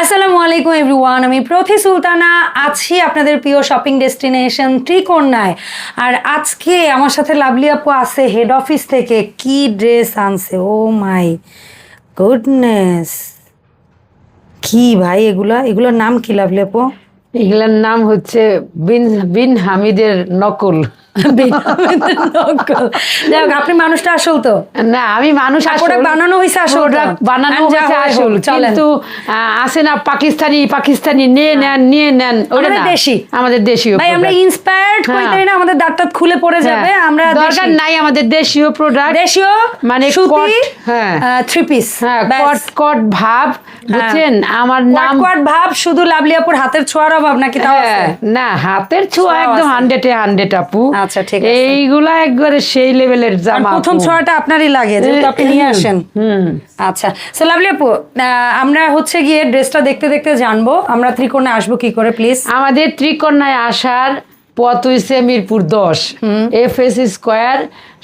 আসসালামু আলাইকুম এভরিওয়ান আমি প্রথি সুলতানা, আছি আপনাদের প্রিয় শপিং ডেস্টিনেশন ত্রিকোণায়। আর আজকে আমার সাথে লাভলি আপু আছে হেড অফিস থেকে কি ড্রেস আনছে? ও মাই গুডনেস কি ভাই এগুলা? এগুলোর নাম কি লাভলি আপু? এগুলার নাম হচ্ছে বিন বিন হামিদের নকল। যাই হোক আপনি মানুষটা আসল তো। না আমি মানুষ আর বানানো হয়েছে আসল বানানো হয়েছে আসল। কিন্তু আহ, না পাকিস্তানি পাকিস্তানি নিয়ে নেন নিয়ে নেন ওটা আমাদের দেশি। আমাদের দেশীয় ভাই আমরা ইন্সপায়ার্ড হ্যাঁ। না আমাদের দাঁত খুলে পড়ে যাবে হ্যাঁ, আমরা দরকার নাই আমাদের দেশীয় প্রোডাক্ট দেশীয় মানে সুতি হ্যাঁ। থ্রি পিস হ্যাঁ কট কট ভাব বুঝছেন? আমার নাম ভাব শুধু লাভলিয়াপুর হাতের ছোঁয়ার অভাব নাকি তাও হ্যাঁ, না হাতের ছোঁয়া একদম। হান্ড্রেডে হান্ড্রেড আপু। আচ্ছা, ঠিক আছে। এইগুলা একবারে সেই লেভেলের জামা প্রথম। ছোঁয়াটা আপনারই লাগে যেহেতু আপনি নিয়ে আসেন। হুম। আচ্ছা সো লাভলি আপু আমরা হচ্ছে গিয়ে ড্রেসটা দেখতে দেখতে জানব। আমরা ত্রিকোণে আসব কি করে প্লিজ আমাদের ত্রিকোণায় আসার পথ হইছে মিরপুর দশ। এফ এস স্কোয়ার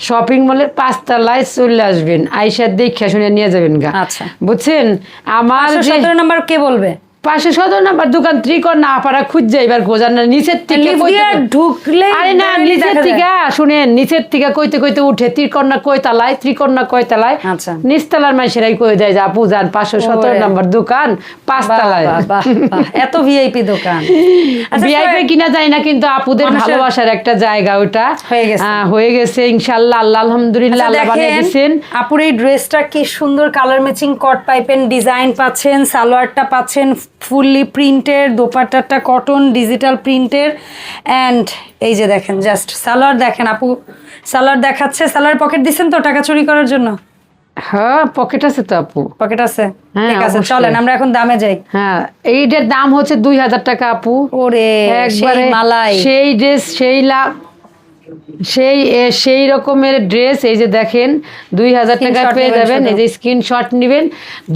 শপিং মলের পাঁচতলায় চলে আসবেন। আইসার দেখে শুনে নিয়ে যাবেন গা। আচ্ছা। বুঝছেন? আমার সতেরো নম্বর কে বলবে? পাশে সদর নাম্বার দোকান ত্রিকন্যা আপারা খুঁজছে এবার গোজার না নিচের থেকে ঢুকলে আরে না নিচের থেকে শুনেন নিচের থেকে কইতে কইতে উঠে ত্রিকন্যা কয়তালায় ত্রিকন্যা কয়তালায় আচ্ছা। নিচতলার মানুষেরাই কই দেয় যে আপু যান পাঁচশো সতেরো নাম্বার দোকান পাঁচতলায়। এত ভিআইপি দোকান। আচ্ছা, ভিআইপি কিনা যায় না কিন্তু আপুদের ভালোবাসার একটা জায়গা ওটা। হয়ে গেছে। হয়ে গেছে ইনশাল্লাহ আল্লাহ আলহামদুলিল্লাহ আচ্ছা, আল্লাহ বানিয়ে দিচ্ছেন আপুর এই ড্রেসটা কি সুন্দর colour matching cut piping design পাচ্ছেন সালোয়ারটা পাচ্ছেন ফুললি প্রিন্টের দোপাট্টাটা কটন ডিজিটাল প্রিন্টের অ্যান্ড এই যে দেখেন জাস্ট সালোয়ার দেখেন আপু সালোয়ার দেখাচ্ছে সালোয়ার পকেট দিচ্ছেন তো টাকা চুরি করার জন্য? হ্যাঁ পকেট আছে তো আপু। পকেট আছে? হ্যাঁ, ঠিক আছে চলেন আমরা এখন দামে যাই। হ্যাঁ এইটার দাম হচ্ছে দুই হাজার টাকা আপু। ওরে একবারে সেই ড্রেস সেই লাভ সেই সেই রকমের ড্রেস এই যে দেখেন দুই হাজার টাকা পেয়ে যাবেন এই যে স্ক্রিনশট নেবেন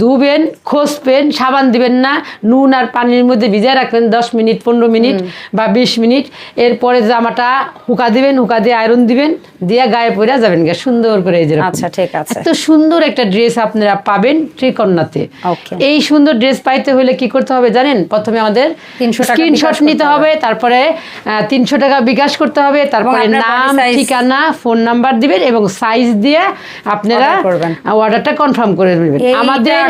ধুবেন খসবেন সাবান দিবেন না নুন আর পানির মধ্যে ভিজায় রাখবেন দশ মিনিট পনেরো মিনিট বা বিশ মিনিট। এরপরে জামাটা হুকা দিবেন হুকা দিয়ে আয়রন দিবেন দিয়ে গায়ে পরে যাবেন গা সুন্দর করে এই যে আচ্ছা ঠিক আছে। এত সুন্দর একটা ড্রেস আপনারা পাবেন ত্রিকন্যাতে এই সুন্দর ড্রেস পাইতে হলে কি করতে হবে জানেন? প্রথমে আমাদের 300 টাকা স্ক্রিনশট নিতে হবে। তারপরে তিনশো টাকা বিকাশ করতে হবে তারপরে নাম ঠিকানা ফোন নাম্বার দিবেন এবং সাইজ দিয়ে আপনারা অর্ডারটা কনফার্ম করে নেবেন। আমাদের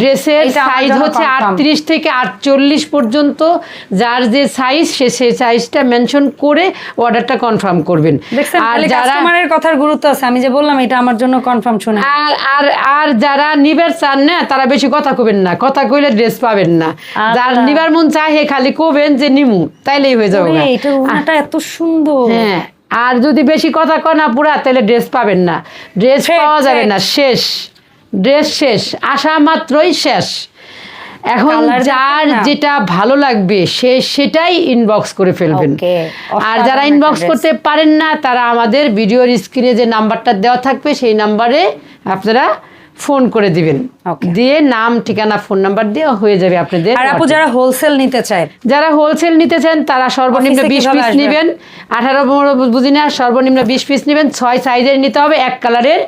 ড্রেসের সাইজ হচ্ছে আটত্রিশ থেকে আটচল্লিশ পর্যন্ত। যার যে সাইজ সে সেই সাইজটা মেনশন করে অর্ডারটা কনফার্ম করবেন। আর যারা কথার গুরুত্ব আছে। আমি যে বললাম এটা আমার জন্য কনফার্ম শুনে। আর আর আর যারা নিবার চান না তারা বেশি কথা কবেন না। কথা কইলে ড্রেস পাবেন না। যার আচ্ছা। নিবার মন চায় হে খালি কবেন যে নিমু তাইলেই হয়ে যাবে এটা এত সুন্দর। হ্যাঁ। আর যদি বেশি কথা কনা পুরা তাহলে ড্রেস পাবেন না। ড্রেস পাওয়া যাবে না শেষ। ড্রেস শেষ আসা মাত্রই শেষ। এখন যার যেটা ভালো লাগবে সে সেটাই ইনবক্স করে ফেলবেন। আর যারা ইনবক্স করতে পারেন না তারা আমাদের ভিডিওর স্ক্রিনে যে নাম্বারটা দেওয়া থাকবে সেই নাম্বারে আপনারা ফোন করে দিবেন। দিয়ে নাম ঠিকানা ফোন নাম্বার দিয়ে হয়ে যাবে আপনাদের আর আপু যারা হোলসেল নিতে চায়? যারা হোলসেল নিতে চান তারা সর্বনিম্ন অফিসে বিশ কীভাবে পিস আসবে? নেবেন। আঠারো বুঝিনা বুঝি না সর্বনিম্ন বিশ পিস নেবেন। ছয় সাইজের নিতে হবে এক কালারের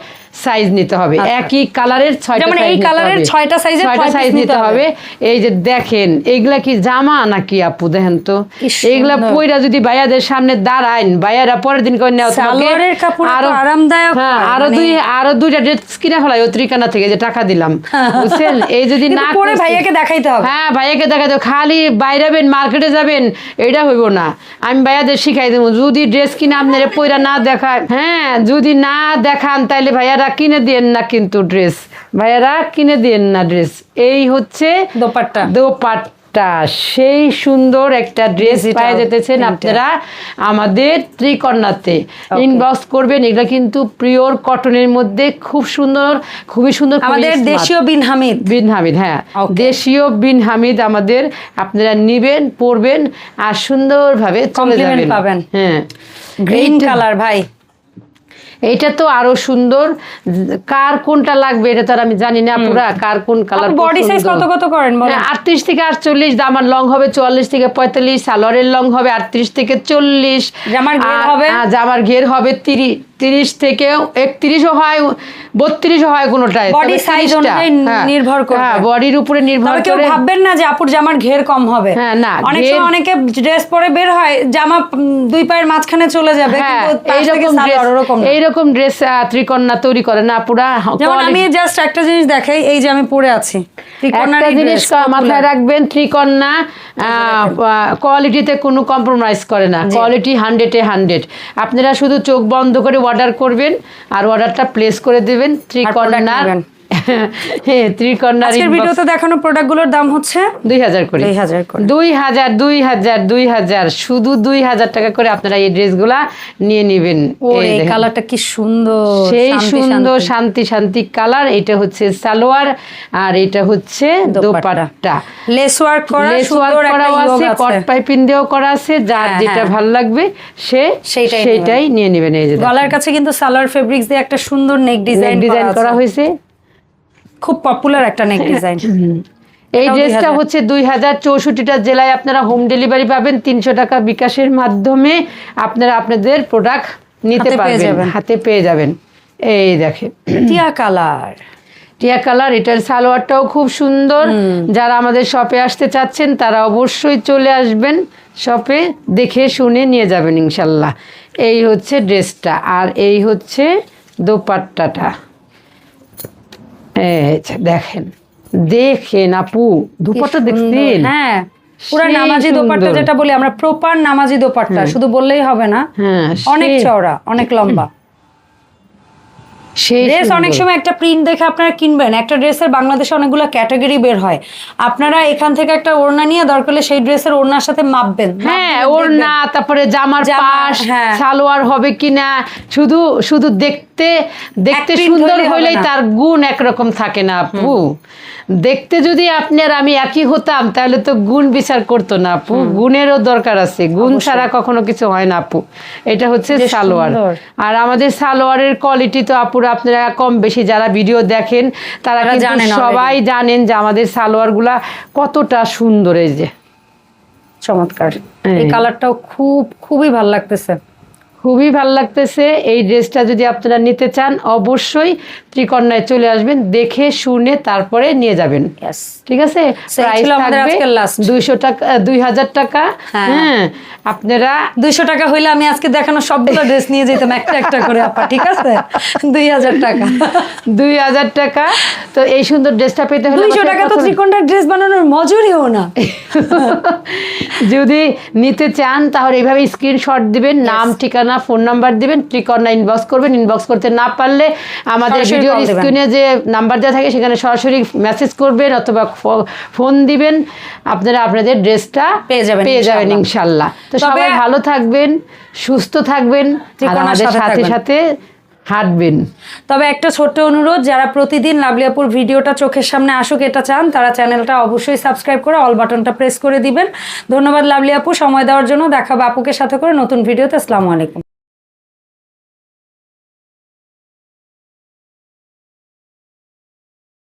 সাইজ নিতে হবে। আচ্ছা। একই কালারের ছয়টা যেমন এই কালারের ছয়টা size-এর ছয়টা সাইজ নিতে হবে। এই যে দেখেন এইগুলা কি জামা নাকি আপু দেখেন তো? এইগুলা। পইরা যদি ভাইয়াদের সামনে দাঁড়াইন ভাইয়ারা পরের দিন করে নেওয়া তোমাকে এত আরামদায়ক। হ্যাঁ আরও মানে- দুই আরও দুইটা ড্রেস কিনা ফেলাই ও ত্রিকানা থেকে যে টাকা দিলাম। বুঝছেন? এই যদি না পরে ভাইয়াকে দেখাইতে হবে। হ্যাঁ ভাইয়াকে দেখা যাবে খালি বাইরাবেন মার্কেটে যাবেন এটা হইব না। আমি ভাইয়াদের শিখাই দেবো যদি ড্রেস কিনে আপনারা পয়রা না দেখায় হ্যাঁ যদি না দেখান তাইলে ভাইয়ারা কিনে দিয়েন না কিন্তু ড্রেস। ভাইয়েরা কিনে দিয়েন না ড্রেস। এই হচ্ছে দোপাট্টা। দোপাট্টা। সেই সুন্দর একটা ড্রেস পাওয়া যেতেছেন আপনারা আমাদের Okay. ইনবক্স করবেন এগুলা কিন্তু পিওর কটনের মধ্যে খুব সুন্দর খুবই সুন্দর আমাদের দেশীয় বিন হামিদ। বিন হামিদ হ্যাঁ। দেশীয় বিন হামিদ আমাদের আপনারা নিবেন পরবেন আর সুন্দরভাবে চলে যাবেন। পাবেন। হ্যাঁ। গ্রিন কালার ভাই। এইটা তো আরও সুন্দর। কার কোনটা লাগবে এটা তো আর আমি জানি না পুরা কার কোন কালার বডি সাইজ কত কত করেন বলেন? আটত্রিশ থেকে আটচল্লিশ আমার লং হবে চুয়াল্লিশ থেকে পঁয়তাল্লিশ সালোয়ারের লং হবে আটত্রিশ থেকে চল্লিশ। জামার ঘের হবে? হ্যাঁ, জামার ঘের হবে তিরিশ তিরিশ থেকে একত্রিশও হয় বত্রিশও হয় কোনোটায় Body size অনুযায়ী নির্ভর করবে। হ্যাঁ বডির উপরে নির্ভর তবে কেউ করে ভাববেন না যে আপুর জামার ঘের কম হবে। হ্যাঁ, না, অনেক সময় অনেকে ড্রেস পরে বের হয় জামা দুই পায়ের মাঝখানে চলে যাবে হ্যাঁ কিন্তু এইরকম ড্রেস। ত্রিকন্যা তৈরি করে না পুরা যেমন আমি জাস্ট একটা জিনিস দেখাই এই যে আমি পরে আছি। একটা জিনিস মাথায় রাখবেন ত্রিকন্যা কোয়ালিটিতে কোনো কম্প্রোমাইজ করে না। কোয়ালিটি হান্ড্রেডে হান্ড্রেড আপনারা শুধু চোখ বন্ধ করে অর্ডার করবেন আর অর্ডারটা প্লেস করে দেবেন। ত্রিকন্যার নেবেন। হ্যাঁ ত্রিকন্যার আজকের inbox- ভিডিওতে দেখানো প্রোডাক্টগুলোর দাম হচ্ছে? দুই হাজার করে। 2000 করে। দুই হাজার দুই হাজার দুই হাজার। শুধু দুই হাজার টাকা করে আপনারা এই ড্রেসগুলা নিয়ে নেবেন। এই এই কালারটা কি সুন্দর। সেই শান্তি, সুন্দর শান্তি। কালার এটা হচ্ছে সালোয়ার আর এটা হচ্ছে দোপাট্টা। দোপাট্টা। লেস ওয়ার্ক করা সুন্দর একটা আছে আছে। কট পাইপিং দিয়েও করা আছে যার হ্যাঁ, যেটা হ্যাঁ। ভালো লাগবে সে সেইটাই নিয়ে নেবেন। এই যে গলার কাছে কিন্তু সালোয়ার ফেব্রিক্স দিয়ে একটা সুন্দর নেক ডিজাইন ডিজাইন করা হয়েছে। খুব পপুলার একটা নেক ডিজাইন এই ড্রেসটা হচ্ছে দুই হাজার চৌষট্টিটা জেলায় আপনারা হোম ডেলিভারি পাবেন। তিনশো টাকা বিকাশের মাধ্যমে আপনারা আপনাদের প্রোডাক্ট নিতে পারবেন। হাতে পেয়ে যাবেন। এই দেখে টিয়া কালার। টিয়া কালার এটার সালোয়ারটাও খুব সুন্দর। যারা আমাদের শপে আসতে চাচ্ছেন তারা অবশ্যই চলে আসবেন শপে দেখে শুনে নিয়ে যাবেন ইনশাল্লাহ। এই হচ্ছে ড্রেসটা আর এই হচ্ছে দোপাট্টাটা। দেখেন দেখেন আপু দুপাট্টা দেখছেন? হ্যাঁ পুরা নামাজি দোপাট্টা যেটা বলি আমরা প্রপার নামাজি দোপাট্টা শুধু বললেই হবে না। হ্যাঁ অনেক চওড়া অনেক লম্বা। ড্রেস অনেক সময় একটা প্রিন্ট দেখে আপনারা কিনবেন। একটা ড্রেসের বাংলাদেশে অনেকগুলো ক্যাটাগরি বের হয়। আপনারা এখান থেকে একটা ওড়না নিয়ে দরকার হলে সেই ড্রেসের ওড়নার সাথে মাপবেন। হ্যাঁ মাপবেন, ওর দেখবেন। না তারপরে জামার জামা, পাশ হ্যাঁ। সালোয়ার হবে কিনা শুধু শুধু দেখতে দেখতে print সুন্দর হলেই। তার গুণ একরকম থাকে না আপু। দেখতে যদি আপনি আর আমি একই হতাম তাহলে তো গুণ বিচার করতো না আপু। গুণেরও দরকার আছে। গুণ ছাড়া কখনো কিছু হয় না আপু। এটা হচ্ছে সালোয়ার। আর আমাদের সালোয়ারের কোয়ালিটি তো আপুরা আপনারা কম বেশি যারা ভিডিও দেখেন তারা কিন্তু জানেন সবাই জানেন যে আমাদের সালোয়ারগুলা কতটা সুন্দর এই যে। চমৎকার। এই কালারটাও খুব খুবই ভালো লাগতেছে। খুবই ভালো লাগতেছে। এই ড্রেসটা যদি আপনারা নিতে চান অবশ্যই ত্রিকন্যায় চলে আসবেন দেখে শুনে তারপরে নিয়ে যাবেন। ঠিক আছে? সেই প্রাইস থাকবে দুইশো টাকা দুই হাজার টাকা। হ্যাঁ। হ্যাঁ আপনারা দুইশো টাকা হইলে আমি আজকে দেখানো সবগুলো ড্রেস নিয়ে যেতাম একটা একটা করে আপা ঠিক আছে? দুই হাজার টাকা। দুই হাজার টাকা। তো এই সুন্দর ড্রেসটা পেতে হলে দুইশো টাকা তো ত্রিকোণটার ড্রেস বানানোর মজুরিও না। যদি নিতে চান তাহলে এইভাবে স্ক্রিনশট দিবেন নাম ঠিকানা ফোন নাম্বার দিবেন ত্রিকন্যা ইনবক্স করবেন ইনবক্স করতে না পারলে আমাদের ভিডিওর স্ক্রিনে যে নাম্বার দেওয়া থাকে সেখানে সরাসরি মেসেজ করবেন অথবা ফোন দিবেন আপনারা আপনাদের ড্রেসটা পেয়ে যাবেন পেয়ে যাবেন ইনশাল্লাহ তো সবাই ভালো থাকবেন সুস্থ থাকবেন আমাদের সাথে সাথে হাঁটবেন। তবে একটা ছোট্ট অনুরোধ যারা প্রতিদিন লাভলিয়াপুর ভিডিওটা চোখের সামনে আসুক এটা চান তারা চ্যানেলটা অবশ্যই সাবস্ক্রাইব করে অল বাটনটা প্রেস করে দিবেন। ধন্যবাদ লাভলিয়াপু সময় দেওয়ার জন্য। দেখাবো আপুকে সাথে করে নতুন ভিডিওতে। আসসালামু আলাইকুম।